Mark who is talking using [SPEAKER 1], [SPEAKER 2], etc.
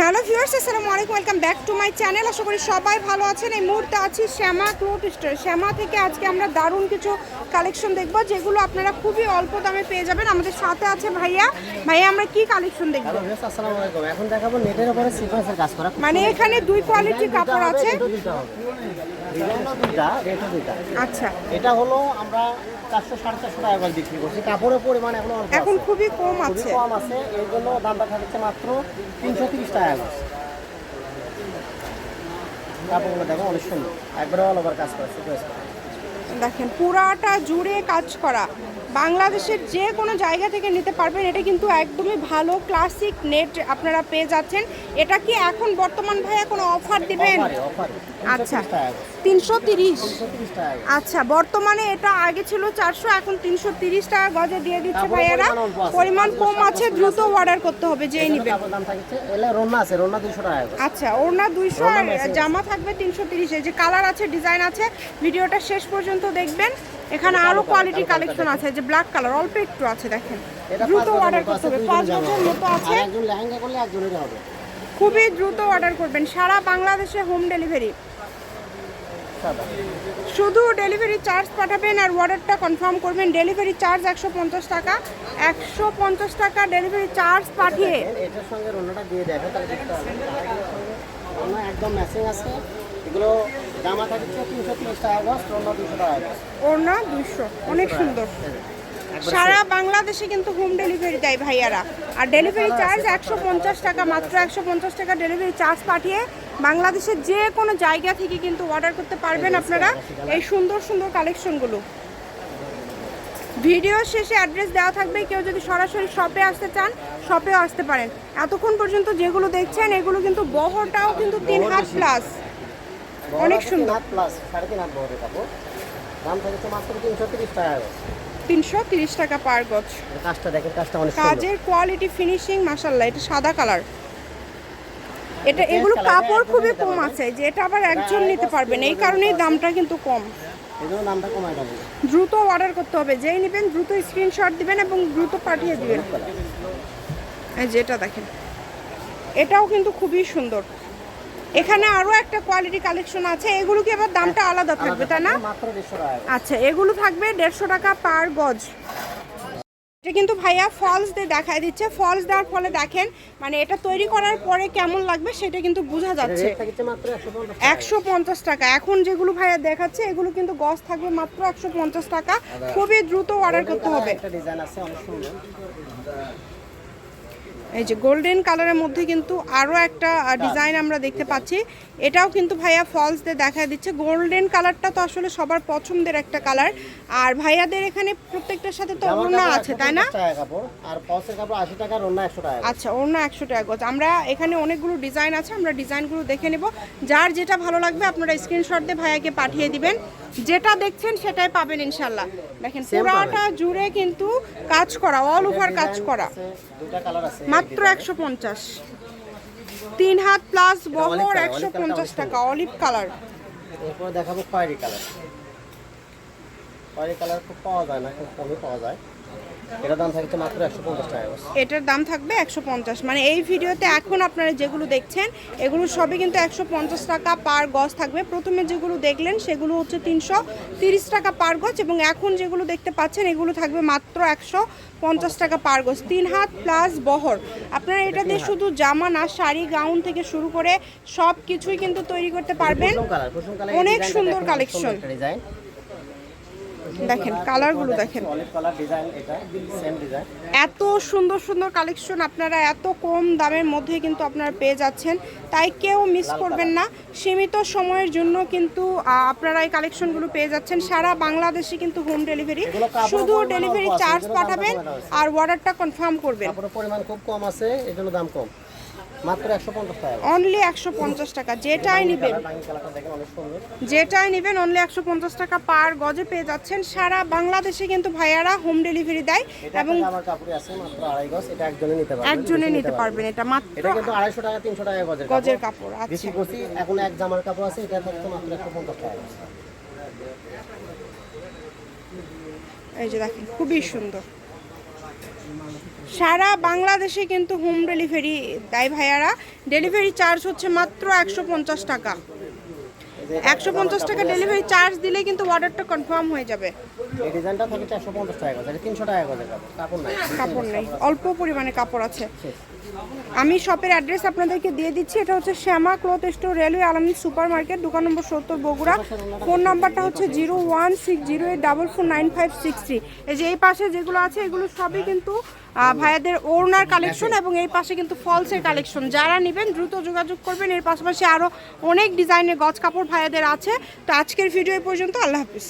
[SPEAKER 1] Hello viewers আসসালামু আলাইকুম welcome back to my channel. আশা করি সবাই ভালো আছেন। এই মুহূর্তে আছি শ্যামা ক্লোথ স্টোর। শ্যামা থেকে আজকে আমরা দারুণ কিছু কালেকশন দেখব যেগুলো আপনারা খুবই অল্প দামে পেয়ে যাবেন। আমাদের সাথে আছে ভাইয়া। ভাইয়া আমরা কি কালেকশন দেখব?
[SPEAKER 2] আসসালামু আলাইকুম। এখন দেখাবো নেটের উপরে সিকোয়েন্সের কাজ করা।
[SPEAKER 1] মানে এখানে দুই কোয়ালিটির কাপড় আছে।
[SPEAKER 2] ডিজাইনও দুইটা রেটও দুইটা।
[SPEAKER 1] আচ্ছা।
[SPEAKER 2] এটা হলো আমরা চারশো সাড়ে চারশো টাকা করে বিক্রি করছি। কাপড়ের পরিমাণ এখন
[SPEAKER 1] এখন খুবই কম আছে।
[SPEAKER 2] কম আছে। এর জন্য দামটা থাকছে মাত্র তিনশো তিরিশ টাকা করে। কাপড়গুলো দেখো অনেক সুন্দর। একবারে অল ওভার কাজ করা
[SPEAKER 1] দেখেন পুরাটা জুড়ে কাজ করা। বাংলাদেশের যে কোনো জায়গা থেকে নিতে পারবেন। এটা কিন্তু একদমই ভালো ক্লাসিক নেট আপনারা পেয়ে যাচ্ছেন। এটা কি এখন বর্তমান ভাইয়া কোনো অফার দিবেন? আচ্ছা। তিনশো তিরিশ। আচ্ছা বর্তমানে এটা আগে ছিল চারশো এখন তিনশো তিরিশ টাকা গজে দিয়ে দিচ্ছে ভাইয়ারা।
[SPEAKER 2] পরিমাণ
[SPEAKER 1] কম আছে দ্রুত অর্ডার করতে হবে যেই নিবে। আচ্ছা ওড়না দুইশো আর জামা থাকবে তিনশো তিরিশে। যে কালার আছে ডিজাইন আছে ভিডিওটা শেষ পর্যন্ত দেখবেন। এখানে আরও কোয়ালিটি কালেকশন আছে যে ব্ল্যাক কালার অল্প একটু আছে দেখেন। দ্রুত অর্ডার করতে হবে পাঁচ বছর মতো আছে। খুবই দ্রুত অর্ডার করবেন সারা বাংলাদেশে হোম ডেলিভারি শুধু ডেলিভারি চার্জ পাঠাবেন আর অর্ডারটা কনফার্ম করবেন। ডেলিভারি চার্জ একশো পঞ্চাশ টাকা। একশো পঞ্চাশ টাকা ডেলিভারি চার্জ পাঠিয়ে
[SPEAKER 2] এটার সঙ্গে অন্যটা দিয়ে দেখো তাহলে একদম ম্যাচিং আছে। এগুলো জামা থাকছে তিনশো তিরিশ টাকা গজ রন্না দুশো টাকা।
[SPEAKER 1] দুইশো অনেক সুন্দর। সারা বাংলাদেশে কিন্তু হোম ডেলিভারি দেয় ভাইয়ারা। আর ডেলিভারি চার্জ একশো পঞ্চাশ টাকা মাত্র একশো পঞ্চাশ টাকা ডেলিভারি চার্জ পাঠিয়ে বাংলাদেশের যে কোনো জায়গা থেকে কিন্তু অর্ডার করতে পারবেন আপনারা এই সুন্দর সুন্দর কালেকশনগুলো ভিডিও শেষে অ্যাড্রেস দেওয়া থাকবে। কেউ যদি সরাসরি শপে আসতে চান শপেও আসতে পারেন। এতক্ষণ পর্যন্ত যেগুলো দেখছেন এগুলো কিন্তু বহরটাও কিন্তু তিন হাত প্লাস অনেক সুন্দর।
[SPEAKER 2] প্লাস সাড়ে তিন হাত বহরের কাপড়। দাম থাকছে মাত্র তিনশো তিরিশ টাকা
[SPEAKER 1] তিনশো তিরিশ টাকা পার গজ।
[SPEAKER 2] কাজটা দেখেন কাজটা অনেক
[SPEAKER 1] কাজের কোয়ালিটি ফিনিশিং মাশাল্লাহ এটা সাদা কালার এটা এগুলো কাপড় খুবই কম আছে যে এটা আবার একজন নিতে পারবেন এই কারণেই দামটা কিন্তু কম। দ্রুত অর্ডার করতে হবে যেই নেবেন দ্রুত স্ক্রিনশট দিবেন এবং দ্রুত পাঠিয়ে দিবেন। এই যে দেখেন এটাও কিন্তু খুবই সুন্দর। এখানে আরও একটা কোয়ালিটি কালেকশন আছে। এগুলো কি আবার দামটা আলাদা থাকবে তাই না? আচ্ছা এগুলো থাকবে দেড়শো টাকা পার গজ। এটা কিন্তু ভাইয়া ফলস দিয়ে দেখায় দিচ্ছে। ফলস দেওয়ার ফলে দেখেন মানে এটা তৈরি করার পরে কেমন লাগবে সেটা কিন্তু বোঝা যাচ্ছে।
[SPEAKER 2] পঞ্চাশ
[SPEAKER 1] একশো পঞ্চাশ টাকা। এখন যেগুলো ভাইয়া দেখাচ্ছে এগুলো কিন্তু গজ থাকবে মাত্র একশো পঞ্চাশ টাকা। খুবই দ্রুত অর্ডার করতে হবে
[SPEAKER 2] একটা ডিজাইন আছে অনেক সুন্দর
[SPEAKER 1] এই যে গোল্ডেন কালারের মধ্যে কিন্তু আরও একটা ডিজাইন আমরা দেখতে পাচ্ছি। এটাও কিন্তু ভাইয়া ফলস দিয়ে দেখা দিচ্ছে। গোল্ডেন কালারটা তো আসলে সবার পছন্দের একটা কালার আর ভাইয়াদের এখানে প্রত্যেকটার সাথে তো ওড়না আছে তাই না?
[SPEAKER 2] 150 টাকা কাপড় আর ফলসের কাপড় আশি টাকা রন্না একশো টাকা
[SPEAKER 1] আচ্ছা ওড়না একশো টাকা গজ। আমরা এখানে অনেকগুলো ডিজাইন আছে আমরা ডিজাইনগুলো দেখে নেব। যার যেটা ভালো লাগবে আপনারা স্ক্রিনশট দিয়ে ভাইয়াকে পাঠিয়ে দিবেন। যেটা দেখছেন সেটাই পাবেন ইনশাল্লাহ দেখেন পুরাটা জুড়ে কিন্তু কাজ করা অল ওভার কাজ করা।
[SPEAKER 2] আছে
[SPEAKER 1] মাত্র একশো পঞ্চাশ। তিন হাত প্লাস বহর একশো পঞ্চাশ টাকা অলিভ কালার
[SPEAKER 2] এরপর দেখাবো খয়েরি কালার খয়েরি কালার খুব পাওয়া যায় না খুব কমই পাওয়া যায়। এটা দাম থাকছে মাত্র একশো পঞ্চাশ টাকা
[SPEAKER 1] এটার দাম থাকবে একশো পঞ্চাশ। মানে এই ভিডিওতে এখন আপনারা যেগুলো দেখছেন এগুলো সবই কিন্তু একশো পঞ্চাশ টাকা পার গজ থাকবে। প্রথমে যেগুলো দেখলেন সেগুলো হচ্ছে তিনশো তিরিশ টাকা পার গজ এবং এখন যেগুলো দেখতে পাচ্ছেন এগুলো থাকবে মাত্র একশো পঞ্চাশ টাকা পার গজ। তিন হাত প্লাস বহর। আপনারা এটা দিয়ে শুধু জামা না শাড়ি গাউন থেকে শুরু করে সব কিছুই কিন্তু তৈরি করতে পারবেন। অনেক সুন্দর কালেকশন
[SPEAKER 2] ডিজাইন
[SPEAKER 1] দেখেন কালারগুলো দেখেন। এত সুন্দর সুন্দর কালেকশন আপনারা এত কম দামের মধ্যে কিন্তু আপনারা পেয়ে যাচ্ছেন। তাই কেউ মিস করবেন না। সীমিত সময়ের জন্য কিন্তু আপনারা এই কালেকশনগুলো পেয়ে যাচ্ছেন। সারা বাংলাদেশে কিন্তু হোম ডেলিভারি শুধু ডেলিভারি চার্জ পাঠাবেন আর অর্ডারটা কনফার্ম করবেন।
[SPEAKER 2] পরিমাণ খুব কম আছে এই জন্য দাম কম। মাত্র টাকা।
[SPEAKER 1] অনলি একশো পঞ্চাশ টাকা। যেটাই নেবেন। যেটাই নেবেন অনলি একশো পঞ্চাশ টাকা পার গজে পেয়ে যাচ্ছেন। সারা বাংলাদেশে কিন্তু ভাইয়ারা হোম ডেলিভারি দেয় এবং
[SPEAKER 2] একটা জামার আছে মাত্র আড়াই গজ। এটা একজনে নিতে পারবে।
[SPEAKER 1] একজনে নিতে পারবেন। এটা মাত্র
[SPEAKER 2] এটা কিন্তু টাকা তিনশো টাকা গজের
[SPEAKER 1] গজের কাপড় আচ্ছা।
[SPEAKER 2] বেশি এখন এক জামার কাপড় আছে এটা মাত্র একশো পঞ্চাশ টাকা।
[SPEAKER 1] এই যে দেখেন খুবই সুন্দর। সারা বাংলাদেশে কিন্তু হোম ডেলিভারি দেয় ভাইয়ারা। ডেলিভারি চার্জ হচ্ছে মাত্র একশো পঞ্চাশ টাকা। একশো পঞ্চাশ টাকা ডেলিভারি চার্জ দিলে কিন্তু অর্ডারটা কনফার্ম হয়ে যাবে।
[SPEAKER 2] কাপড়। নেই।
[SPEAKER 1] অল্প পরিমাণে কাপড় আছে। আমি শপের অ্যাড্রেস আপনাদেরকে দিয়ে দিচ্ছি। এটা হচ্ছে Shyama cloth store, railway Alamin super market দোকান নম্বর সত্তর, বগুড়া। ফোন নাম্বারটা হচ্ছে zero one six zero eight double four nine five six three. এই যে এই পাশে যেগুলো আছে, এগুলো সবই কিন্তু ভাইয়াদের ওড়নার কালেকশন এবং এই পাশে কিন্তু ফলসের কালেকশন। যারা নেবেন, দ্রুত যোগাযোগ করবেন। এর পাশাপাশি আরও অনেক ডিজাইনের গজ কাপড় ভাইয়াদের আছে। তো আজকের ভিডিও পর্যন্ত। আল্লাহ হাফিজ।